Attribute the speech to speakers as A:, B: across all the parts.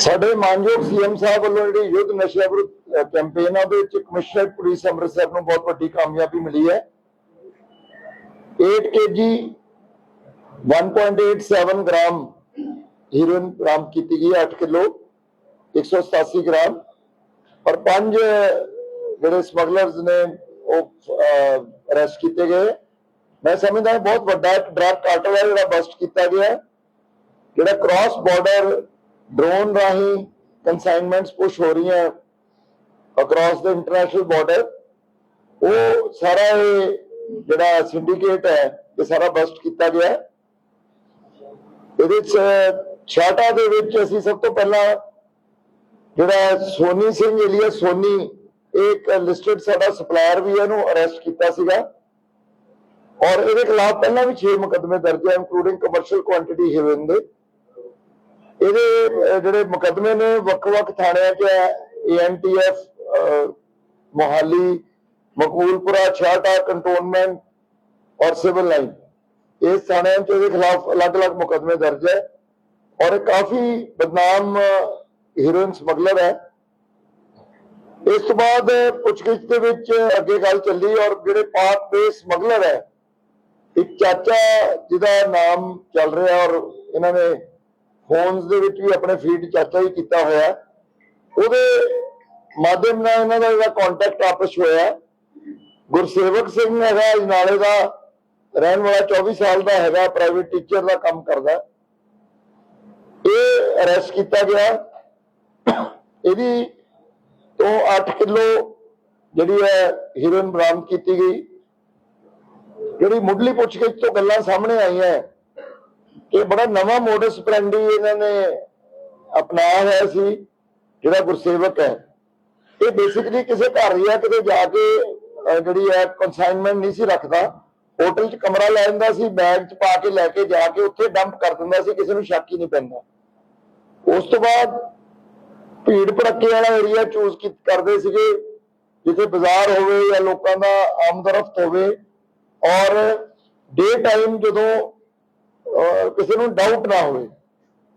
A: ਸਾਡੇ ਮਾਨਯੋਗ ਸੀਐਮ ਸਾਹਿਬ ਵੱਲੋਂ ਜਿਹੜੀ ਯੁੱਧ ਨਸ਼ਾ ਵਿਰੁੱਧ ਕੈਂਪੇਨ ਆ, ਉਹਦੇ ਵਿੱਚ ਕਮਿਸ਼ਨਰ ਪੁਲਿਸ ਅੰਮ੍ਰਿਤਸਰ ਨੂੰ ਬਹੁਤ ਵੱਡੀ ਕਾਮਯਾਬੀ ਮਿਲੀ ਹੈ। 8 kg 1.87 ਗ੍ਰਾਮ ਹੀਰੋਇਨ ਬਰਾਮਦ ਕੀਤੀ ਗਈ 8 ਕਿਲੋ 187 ਗ੍ਰਾਮ। ਔਰ ਪੰਜ, ਜਿਹੜੇ ਸਮਗਲਰਸ ਨੇ, ਉਹ ਅਰੈਸਟ ਕੀਤੇ ਗਏ। ਮੈਂ ਸਮਝਦਾ ਬਹੁਤ ਵੱਡਾ ਡਰਗ ਕਾਰਟਲ ਹੈ, ਜਿਹੜਾ ਬਸਟ ਕੀਤਾ ਗਿਆ, ਜਿਹੜਾ ਕ੍ਰਾਸ ਬਾਰਡਰ ਡਰੋਨ ਰਾਹੀਂ ਕਨਸਾਈਨਮੈਂਟਸ ਪੁਸ਼ ਹੋ ਰਹੀਆਂ ਅਕ੍ਰਾਸ ਦ ਇੰਟਰਨੈਸ਼ਨਲ ਬਾਰਡਰ ਉਹ ਸਾਰਾ ਇਹ ਜਿਹੜਾ ਸਿੰਡੀਕੇਟ ਹੈ, ਇਹ ਸਾਰਾ ਬਸਟ ਕੀਤਾ ਗਿਆ। ਇਹਦੇ ਚ ਛਾਟਾ ਦੇ ਵਿੱਚ ਅਸੀਂ ਸਭ ਤੋਂ ਪਹਿਲਾਂ ਜਿਹੜਾ ਸੋਨੀ ਸਿੰਘ ਏਲੀਆ ਸੋਨੀ ਇੱਕ ਲਿਸਟਡ ਸਾਡਾ ਸਪਲਾਇਰ ਵੀ ਇਹਨੂੰ ਅਰੈਸਟ ਕੀਤਾ ਸੀਗਾ। ਔਰ ਇਹਦੇ ਖਿਲਾਫ ਪਹਿਲਾਂ ਵੀ 6 ਮੁਕਦਮੇ ਦਰਜ ਹੈ ਇਨਕਲੂਡਿੰਗ ਕਮਰਸ਼ੀਅਲ ਕੁਆਂਟੀਟੀ ਹੀਰੋਇਨ ਦੇ। ਇਹਦੇ ਜਿਹੜੇ ਮੁਕੱਦਮੇ ਨੇ, ਵੱਖ-ਵੱਖ ਥਾਣਿਆਂ 'ਚ ਹੈ ਏਐਨਟੀਐਫ ਮੋਹਾਲੀ, ਮਕਬੂਲਪੁਰਾ ਛਾਟਾ ਕੰਟੋਨਮੈਂਟ ਔਰ ਸਿਵਲ ਲਾਈਨ ਇਸ ਥਾਣਿਆਂ 'ਚ ਇਹਦੇ ਖਿਲਾਫ ਅਲੱਗ-ਅਲੱਗ ਮੁਕੱਦਮੇ ਦਰਜ ਹੈ ਔਰ ਇਹ ਕਾਫੀ ਬਦਨਾਮ, ਹੀਰੋਇਨ ਸਮਗਲਰ ਹੈ। ਇਸ ਤੋਂ ਬਾਅਦ ਪੁੱਛਗਿੱਛ ਦੇ ਵਿੱਚ ਅੱਗੇ ਗੱਲ ਚੱਲੀ ਔਰ ਜਿਹੜੇ ਪਾਕ ਦੇ ਸਮਗਲਰ ਹੈ, ਇੱਕ ਚਾਚਾ ਜਿਹਦਾ ਨਾਮ ਚੱਲ ਰਿਹਾ ਔਰ ਇਹਨਾਂ ਨੇ ਫੋਨਸ ਦੇ ਵਿੱਚ ਵੀ ਆਪਣੇ ਫੀਡ ਚਾਚਾ ਹੀ ਕੀਤਾ ਹੋਇਆ। ਹੈ। ਉਹਦੇ ਮਾਧਿਅਮ ਨਾਲ ਇਹਨਾਂ ਦਾ ਜਿਹੜਾ ਕੰਟੈਕਟ ਆਪਸ ਹੋਇਆ। ਗੁਰਸੇਵਕ ਸਿੰਘ ਹੈਗਾ ਇਜਨਾਲੇ ਦਾ, ਰਹਿਣ ਵਾਲਾ 24 ਸਾਲ ਦਾ ਹੈਗਾ ਪ੍ਰਾਈਵੇਟ ਟੀਚਰ ਦਾ ਕੰਮ ਕਰਦਾ। ਇਹ ਅਰੈਸਟ ਕੀਤਾ ਗਿਆ। ਇਹਦੀ ਤੋਂ 8 ਕਿਲੋ ਜਿਹੜੀ ਹੈ ਹੀਰੋਇਨ ਬਰਾਮਦ ਕੀਤੀ ਗਈ। ਜਿਹੜੀ ਮੁੱਢਲੀ ਪੁੱਛਗਿੱਛ ਤੋਂ ਗੱਲਾਂ ਸਾਹਮਣੇ ਆਈਆਂ। ਇਹ ਬੜਾ ਨਵਾਂ ਮੋਡਸ ਪ੍ਰੈਂਡੀ ਇਹਨਾਂ ਨੇ ਅਪਣਾਇਆ ਹੋਇਆ ਸੀ, ਜਿਹੜਾ ਗੁਰਸੇਵਕ ਹੈ। ਇਹ ਬੇਸਿਕਲੀ ਕਿਸੇ ਘਰ ਜਾਂ ਕਿਤੇ ਜਾ ਕੇ ਜਿਹੜੀ ਹੈ ਕਨਸਾਈਨਮੈਂਟ ਨਹੀਂ ਸੀ ਰੱਖਦਾ। ਹੋਟਲ 'ਚ ਕਮਰਾ ਲੈ ਜਾਂਦਾ ਸੀ ਬੈਗ 'ਚ ਪਾ ਕੇ ਲੈ ਕੇ ਜਾ ਕੇ ਉੱਥੇ ਡੰਪ ਕਰ ਦਿੰਦਾ ਸੀ, ਕਿਸੇ ਨੂੰ ਸ਼ੱਕ ਹੀ ਨਹੀਂ ਪੈਂਦਾ। ਉਸ ਤੋਂ ਬਾਅਦ ਭੀੜ ਭੜੱਕੇ ਵਾਲਾ ਏਰੀਆ ਚੂਜ਼ ਕਰਦੇ ਸੀਗੇ, ਜਿੱਥੇ ਬਾਜ਼ਾਰ ਹੋਵੇ ਜਾਂ ਲੋਕਾਂ ਦਾ ਆਮਦਰਫਤ ਹੋਵੇ। ਔਰ ਡੇ ਟਾਈਮ ਜਦੋਂ ਕਿਸੇ ਨੂੰ ਡਾਊਟ ਨਾ ਹੋਵੇ।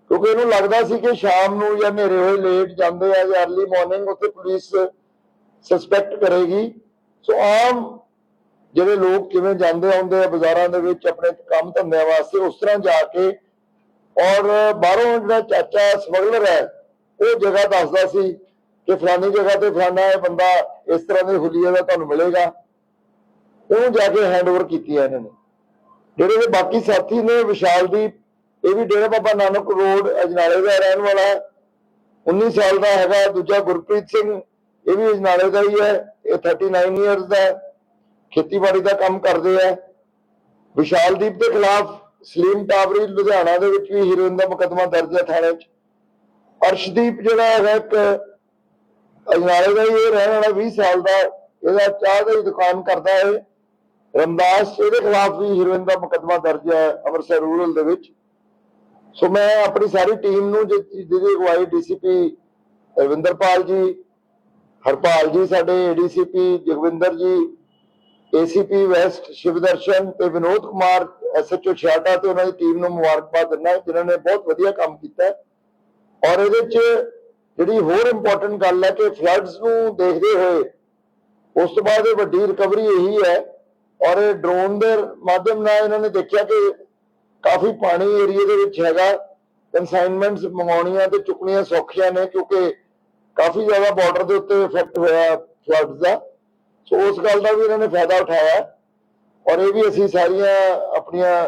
A: ਕਿਉਂਕਿ ਇਹਨੂੰ ਲੱਗਦਾ ਸੀ ਕਿ ਸ਼ਾਮ ਨੂੰ ਜਾਂ ਹਨੇਰੇ ਹੋਏ ਲੇਟ ਜਾਂਦੇ ਆ ਜਾਂ ਅਰਲੀ ਮਾਰਨਿੰਗ ਉੱਥੇ ਪੁਲਿਸ ਸਸਪੈਕਟ ਕਰੇਗੀ। ਸੋ ਆਮ ਜਿਹੜੇ ਲੋਕ ਕਿਵੇਂ ਜਾਂਦੇ ਆਉਂਦੇ ਆ ਬਾਜ਼ਾਰਾਂ ਦੇ ਵਿੱਚ ਆਪਣੇ ਕੰਮ ਧੰਦਿਆਂ ਵਾਸਤੇ, ਉਸ ਤਰ੍ਹਾਂ ਜਾ ਕੇ ਔਰ ਬਾਹਰੋਂ ਜਿਹੜਾ ਚਾਚਾ ਸਮਗਲਰ ਹੈ, ਉਹ ਜਗ੍ਹਾ ਦੱਸਦਾ ਸੀ ਕਿ ਫਲਾਨੀ ਜਗ੍ਹਾ ਤੇ ਫਲਾਨਾ ਇਹ ਬੰਦਾ ਇਸ ਤਰ੍ਹਾਂ ਦੇ ਹੁਲੀਏ ਦਾ ਤੁਹਾਨੂੰ ਮਿਲੇਗਾ। ਉਹਨੂੰ ਜਾ ਕੇ ਹੈਂਡਓਵਰ ਕੀਤੀ ਹੈ ਇਹਨਾਂ ਨੇ। ਜਿਹੜੇ ਇਹ ਬਾਕੀ ਸਾਥੀ ਨੇ ਵਿਸ਼ਾਲਦੀਪ ਇਹ ਵੀ ਡੇਰਾ ਬਾਬਾ ਨਾਨਕ ਰੋਡ, ਅਜਨਾਲੇ ਦਾ ਰਹਿਣ ਵਾਲਾ ਹੈ। 19 ਸਾਲ ਦਾ ਹੈਗਾ, ਦੂਜਾ ਗੁਰਪ੍ਰੀਤ ਸਿੰਘ, ਇਹ ਵੀ ਅਜਨਾਲੇ ਦਾ ਹੀ ਹੈ। ਇਹ 39 ਇਅਰਸ ਦਾ ਖੇਤੀਬਾੜੀ ਦਾ ਕੰਮ ਕਰਦੇ ਆ। ਵਿਸ਼ਾਲਦੀਪ ਦੇ ਖਿਲਾਫ ਸਲੀਮ ਟਾਵਰੀ ਲੁਧਿਆਣਾ ਦੇ ਵਿੱਚ ਵੀ ਹੀਰੋਇਨ ਦਾ ਮੁਕੱਦਮਾ ਦਰਜ ਹੈ ਥਾਣੇ 'ਚ। ਅਰਸ਼ਦੀਪ ਜਿਹੜਾ ਹੈਗਾ ਇੱਕ ਅਜਨਾਲੇ ਦਾ ਹੀ ਰਹਿਣ ਵਾਲਾ 20 ਸਾਲ ਦਾ, ਇਹਦਾ ਚਾਹ ਦੀ ਦੁਕਾਨ ਕਰਦਾ ਹੈ ਰਮਦਾਸ ਇਹਦੇ ਖਿਲਾਫ ਵੀ ਹੀਰੋਇਨ ਦਾ ਮੁਕੱਦਮਾ ਦਰਜ ਹੈ ਅੰਮ੍ਰਿਤਸਰ ਰੂਰਲ ਦੇ ਵਿੱਚ। ਸੋ ਮੈਂ ਆਪਣੀ ਸਾਰੀ ਟੀਮ ਨੂੰ ਜਿ- ਜਿਹਦੀ ਅਗਵਾਈ ਡੀਸੀਪੀ ਰਵਿੰਦਰਪਾਲ ਜੀ, ਹਰਪਾਲ ਜੀ, ਸਾਡੇ ਏਡੀਸੀਪੀ ਜਗਵਿੰਦਰ ਜੀ, ਏਸੀਪੀ ਵੈਸਟ ਸ਼ਿਵਦਰਸ਼ਨ ਤੇ ਵਿਨੋਦ ਕੁਮਾਰ, ਐਸਐਚਓ ਛਿਆਟਾ ਤੇ ਉਹਨਾਂ ਦੀ ਟੀਮ ਨੂੰ ਮੁਬਾਰਕਬਾਦ ਦਿੰਦਾ ਜਿਨ੍ਹਾਂ ਨੇ ਬਹੁਤ ਵਧੀਆ ਕੰਮ ਕੀਤਾ ਔਰ ਇਹਦੇ 'ਚ ਜਿਹੜੀ ਹੋਰ ਇੰਪੋਰਟੈਂਟ ਗੱਲ ਹੈ ਕਿ ਫਲੱਡਸ ਨੂੰ ਦੇਖਦੇ ਹੋਏ, ਉਸ ਤੋਂ ਬਾਅਦ ਇਹ ਵੱਡੀ ਰਿਕਵਰੀ ਇਹੀ ਹੈ ਔਰ ਇਹ ਡਰੋਨ ਦੇ ਮਾਧਿਅਮ ਨਾਲ ਇਹਨਾਂ ਨੇ ਦੇਖਿਆ ਕਿ ਕਾਫੀ ਪਾਣੀ ਏਰੀਆ ਦੇ ਵਿੱਚ ਹੈਗਾ। ਕਨਸਾਈਨਮੈਂਟਸ ਮੰਗਾਉਣੀਆਂ ਤੇ ਚੁੱਕਣੀਆਂ ਸੌਖੀਆਂ ਨੇ ਕਿਉਂਕਿ ਕਾਫੀ ਜ਼ਿਆਦਾ ਬਾਰਡਰ ਦੇ ਉੱਤੇ ਇਫੈਕਟ ਹੋਇਆ ਫਲੱਡਸ ਦਾ। ਸੋ ਉਸ ਗੱਲ ਦਾ ਵੀ ਇਹਨਾਂ ਨੇ ਫਾਇਦਾ ਉਠਾਇਆ। ਔਰ ਇਹ ਵੀ ਅਸੀਂ ਸਾਰੀਆਂ ਆਪਣੀਆਂ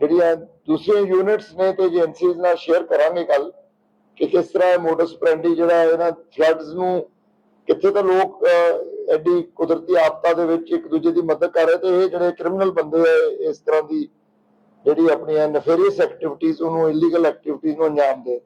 A: ਜਿਹੜੀਆਂ ਦੂਸਰੀਆਂ ਯੂਨਿਟਸ ਨੇ ਤੇ ਏਜੰਸੀਜ਼ ਨਾਲ ਸ਼ੇਅਰ ਕਰਾਂਗੇ ਕੱਲ ਕਿ ਕਿਸ ਤਰ੍ਹਾਂ ਇਹ ਮੋਡਸ ਪ੍ਰੈਂਡੀ ਜਿਹੜਾ ਇਹਨਾਂ ਫਲੱਡਸ ਨੂੰ ਕਿੱਥੇ ਤਾਂ ਲੋਕ ਐਡੀ ਕੁਦਰਤੀ ਆਫਤਾਂ ਦੇ ਵਿੱਚ ਇੱਕ ਦੂਜੇ ਦੀ ਮਦਦ ਕਰ ਰਹੇ ਤੇ ਇਹ ਜਿਹੜੇ ਕ੍ਰਿਮੀਨਲ ਬੰਦੇ ਆ ਇਸ ਤਰ੍ਹਾਂ ਦੀ ਜਿਹੜੀ ਆਪਣੀਆਂ ਨਫੇਰੀਅਸ ਐਕਟੀਵਿਟੀਜ਼ ਉਹਨੂੰ ਇਲੀਗਲ ਐਕਟੀਵਿਟੀਜ਼ ਨੂੰ ਅੰਜਾਮ ਦੇ।